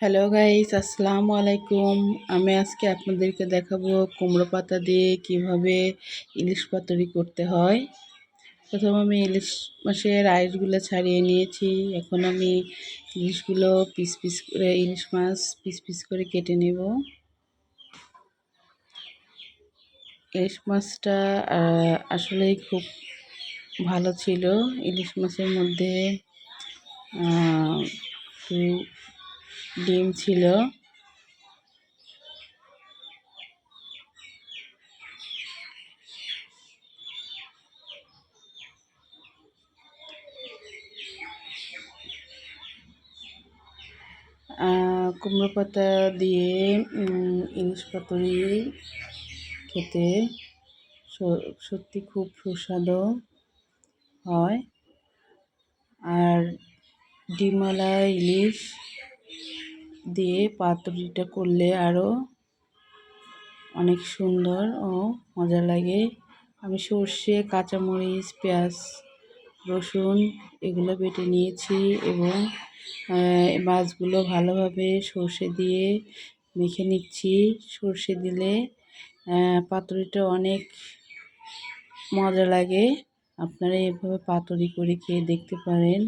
Hello guys আসসালামু আলাইকুম। আমি আজকে আপনাদেরকে দেখাবো কুমড়ো পাতা দিয়ে কীভাবে ইলিশ পাতুরি করতে হয়। প্রথম আমি ইলিশ মাছের আইসগুলো ছাড়িয়ে নিয়েছি। এখন আমি ইলিশগুলো পিস পিস করে, ইলিশ মাছ পিস পিস করে কেটে নেব। ইলিশ মাছটা আসলেই খুব ভালো ছিল। ইলিশ মাছের মধ্যে একটু ডিম ছিল। কুমড়ো পাতা দিয়ে ইলিশ পাতুরি খেতে সত্যি খুব সুস্বাদু হয়। আর ডিমওয়ালা ইলিশ দিয়ে পাতুরিটা করলে আরও অনেক সুন্দর ও মজা লাগে। আমি সর্ষে, কাঁচামরিচ, পেঁয়াজ, রসুন এগুলো বেটে নিয়েছি এবং মাছগুলো ভালোভাবে সর্ষে দিয়ে মেখে নিচ্ছি। সর্ষে দিলে পাতুরিটা অনেক মজা লাগে। আপনারা এভাবে পাতুরি করে খেয়ে দেখতে পারেন।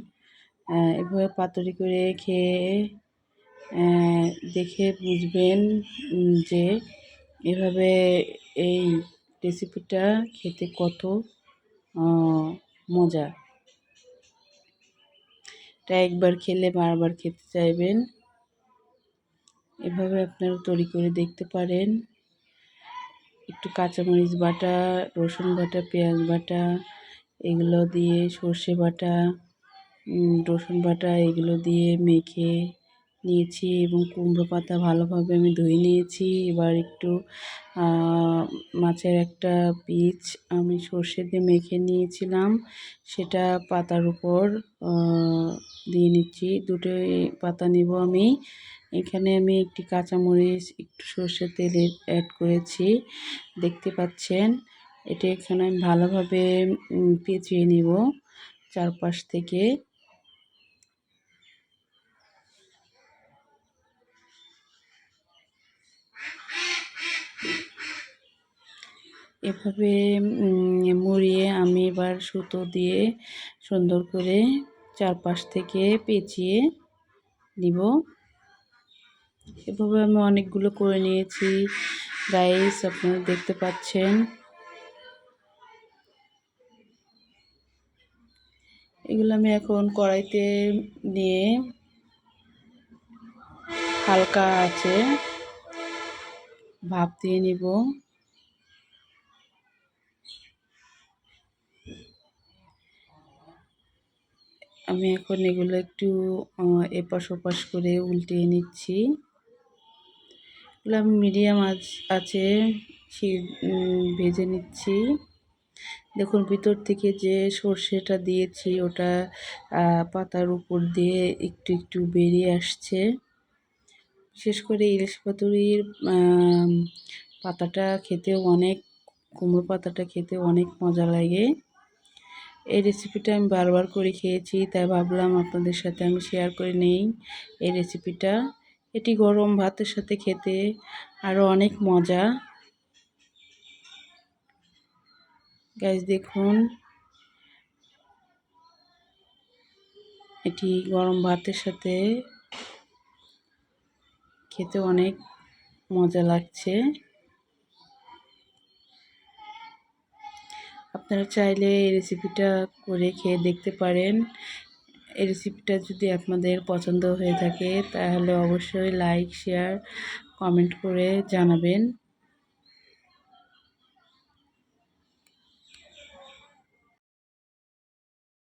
এভাবে পাতুরি করে খেয়ে দেখে বুঝবেন যে এভাবে এই রেসিপিটা খেতে কত মজা। এটা একবার খেলে বারবার খেতে চাইবেন। এভাবে আপনারা তৈরি করে দেখতে পারেন। একটু কাঁচামরিচ বাটা, রসুন বাটা, পেঁয়াজ বাটা, এগুলো দিয়ে সর্ষে বাটা রসুন বাটা, এগুলো দিয়ে মেখে নিয়েছি এবং কুমড়ো পাতা ভালোভাবে আমি ধুয়ে নিয়েছি। এবার একটু মাছের একটা পিচ আমি সর্ষে দিয়ে মেখে নিয়েছিলাম। সেটা পাতার উপর দিয়ে নিচ্ছি। দুটোই পাতা নেব আমি। এখানে আমি একটি কাঁচামরিচ, একটু সর্ষের তেল অ্যাড করেছি। দেখতে পাচ্ছেন, এটা এখানে আমি ভালোভাবে পেঁচিয়ে নিব চারপাশ থেকে। এভাবে মুড়িয়ে আমি এবার সুতো দিয়ে সুন্দর করে চারপাশ থেকে পেঁচিয়ে নিব। এভাবে আমি অনেকগুলো করে নিয়েছি। রাইস আপনারা দেখতে পাচ্ছেন। এগুলো আমি এখন কড়াইতে নিয়ে হালকা আছে ভাপ দিয়ে নিব। আমি এখন এগুলো একটু এপাশ ওপাশ করে উল্টিয়ে নিচ্ছি। এগুলো আমি মিডিয়াম আছে ভেজে নিচ্ছি। দেখুন, ভিতর থেকে যে সর্ষেটা দিয়েছি, ওটা পাতার উপর দিয়ে একটু একটু বেরিয়ে আসছে। বিশেষ করে ইলিশ পাতুরির পাতাটা খেতেও অনেক, কুমড়ো পাতাটা খেতে অনেক মজা লাগে। এই রেসিপিটা আমি বারবার করে খেয়েছি, তাই ভাবলাম আপনাদের সাথে আমি শেয়ার করে নেই এই রেসিপিটা এটি গরম ভাতের সাথে খেতে আরও অনেক মজা। গ্যাস দেখুন। এটি গরম ভাতের সাথে খেতে অনেক মজা লাগছে। আপনারা চাইলে এই রেসিপিটা করে খেয়ে দেখতে পারেন। এই রেসিপিটা যদি আপনাদের পছন্দ হয়ে থাকে, তাহলে অবশ্যই লাইক শেয়ার কমেন্ট করে জানাবেন।